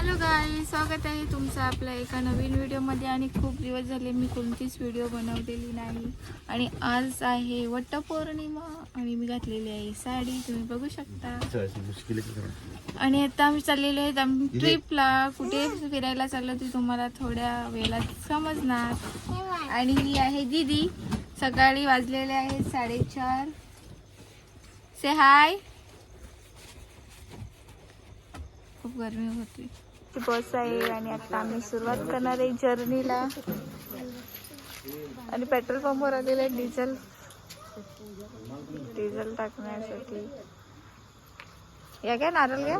Hello गाई स्वागत आहे तुमचं आपल्या एका नवीन व्हिडिओमध्ये. आणि खूप दिवस झाले मी कोणतीच व्हिडिओ बनवलेली नाही. आणि आज आहे वटपौर्णिमा आणि मी घातलेली आहे साडी. तुम्ही बघू शकता. आणि आता आम्ही चाललेलो आहेत आम्ही ट्रिपला कुठे फिरायला चाललो ते तुम्हाला थोड्या वेळात समजणार. आणि ही आहे दीदी. सकाळी वाजलेले आहेत साडेचार. से हाय खूप गरमी होती. ती बस आहे आणि आता आम्ही सुरुवात करणार आहे जर्नीला. आणि पेट्रोल पंपवर आलेलं आहे डिझेल. डिझेल टाकण्यासाठी. या काय नारळ घ्या.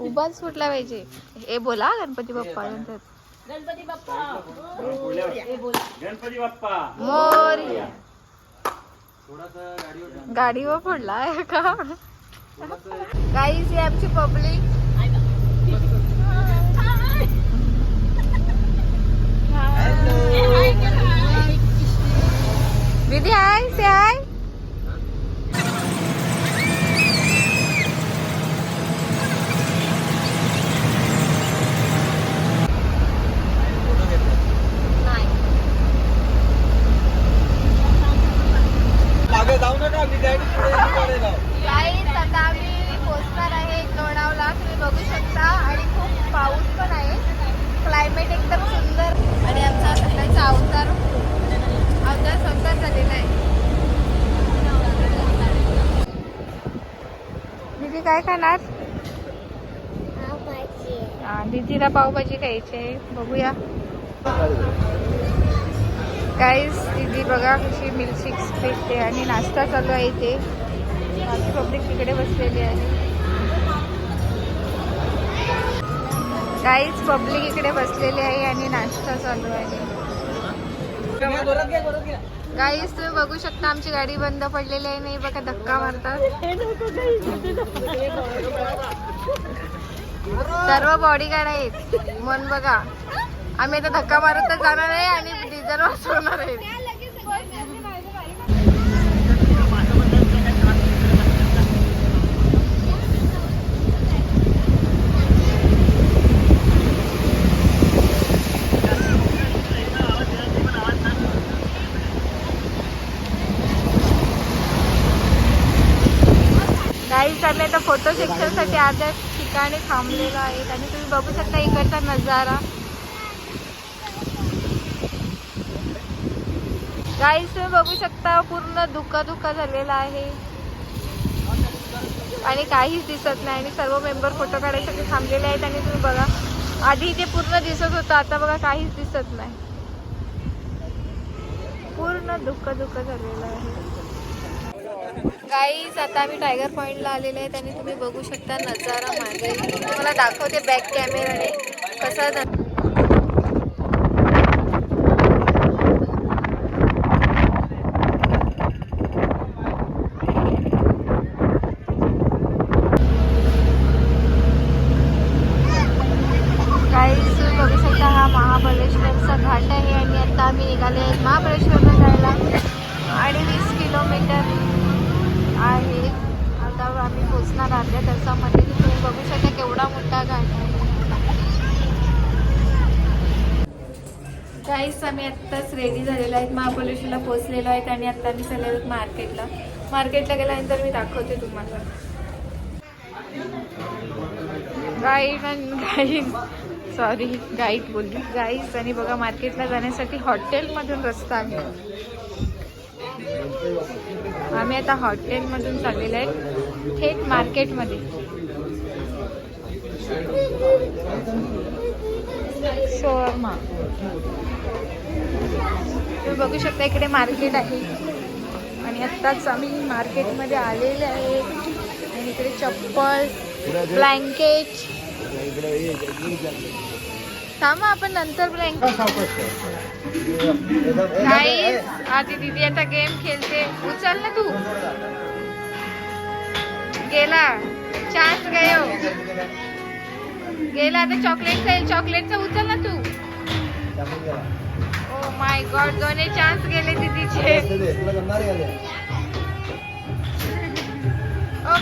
उभाच फुटला पाहिजे. हे बोला गणपती बाप्पा नंतर गणपती बाप्पा. मोर. गाडीवर फोडला आहे का? काहीच ही आमची पब्लिक दीदी हाय से हाय मागे जाऊ नका मी गाडी पुढे काढायला गाईज आता आम्ही पोचणार आहे लोणावला तुम्ही बघू शकता आणि खूप पाऊस पण आहे क्लायमेट एकदम सुंदर आणि आमचा सकाळचा अवतार अवतार सवतार झालेला आहे दीदी काय खाणार? हा, दीदीला पावभाजी खायची आहे. बघूया. काहीच दीदी बघा कशी मिल्कशेक्स भेटते आणि नाश्ता चालू आहे इथे. बाकी पब्लिक तिकडे बसलेली आहे. काहीच पब्लिक इकडे बसलेली आहे आणि नाश्ता चालू आहे. गाईस तुम्ही बघू शकता आमची गाडी बंद पडलेली आहे. नाही बघा धक्का मारतात. सर्व बॉडी गार्ड आहेत. मन बघा. आम्ही आता धक्का मारत जाणार आहे आणि डिझेल वाचवणार आहे काहीच आम्ही आता फोटो सेक्शनसाठी अर्ध्या ठिकाणी थांबलेलो आहेत आणि तुम्ही बघू शकता इकडचा नजारा. गाईस तुम्ही बघू शकता पूर्ण धुका धुका झालेला आहे. आणि काहीच दिसत नाही आणि सर्व मेंबर फोटो काढायसाठी थांबलेले आहेत आणि तुम्ही बघा आधी ते पूर्ण दिसत होतं आता बघा काहीच दिसत नाही. पूर्ण दुःख दुःख झालेलं आहे. गाईज आता आम्ही टायगर पॉईंटला आलेले आहेत आणि तुम्ही बघू शकता नजारा मागे. तुम्हाला दाखवते बॅक कॅमेराने कसा गाईज बघू शकता हा महाबळेश्वरचा घाट आहे आणि आता आम्ही निघाले आहेत महाबळेश्वरला जायला. आणि वीस किलोमीटर. आहे. आता आम्ही पोचणार अर्ध्या त्याच्यामध्ये तुम्ही बघू शकता केवढा मोठा घाट आहे. काहीच आम्ही आत्ताच रेडी झालेलो आहेत. महाबळेश्वरला पोचलेलो आहेत आणि आत्ता आम्ही चाललेलो मार्केटला मार्केटला गेल्यानंतर मी दाखवते तुम्हाला. गाईड आणि गाईड सॉरी गाईड बोलली. गाईज आणि बघा मार्केटला जाण्यासाठी हॉटेलमधून रस्ता आहे. आम्ही आता हॉटेलमधून चाललेलो आहे. थेट मार्केटमध्ये. शोरमा. तुम्ही बघू शकता इकडे मार्केट आहे. आणि आत्ताच आम्ही मार्केटमध्ये आलेले आहे. आणि इकडे चप्पल ब्लँकेट. थांबा आपण नंतर ब्लँकेट नाही आधी दीदी आता गेम खेळते उचल ना तू गेला चान्स गयो गेला आता चॉकलेट खाईल चॉकलेटचा उचल ना तू ओ माय गॉड दोन्ही चान्स गेले दीदीचे ओ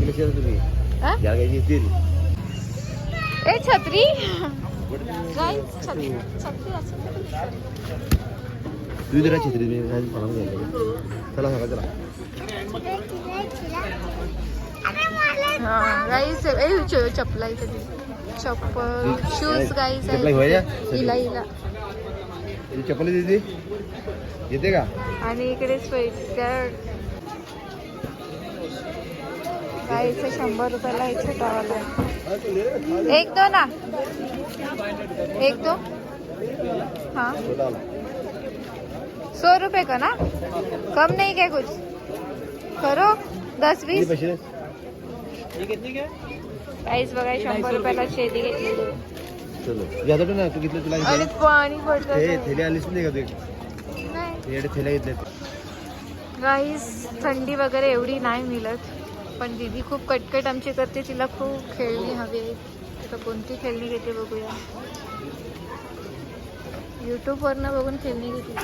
कशी आहे तुम्ही हा? ज्या काही येतील ए छत्री? तू जरा छत्री मी नाही मला घ्यायला चला सांगा चला. हा गाईस ए चपला इथे. चप्पल शूज गाईस हिला ती चप्पल येते का? आणि इकडे स्वेटर गाईचं शंभर रुपयाला एक छोटावाला. एक दो ना. एक दो. हाँ. सौ रुपये का ना? कम नहीं क्या कुछ? करो. दस वीस. काहीच बघा शंभर रुपयाला शेती घेतलेली ना तू घेतलं तुला घेतलं? पाणी ते पडलं थैली आलीच नाही का तू? थैल्या गाईस थंडी वगैरे एवढी नाही मिळत. पण दीदी खूप कटकट आमची करते तिला खूप खेळणी हवी आहे आता कोणती खेळणी घेते बघूया. यूट्यूबवरनं बघून खेळणी घेते.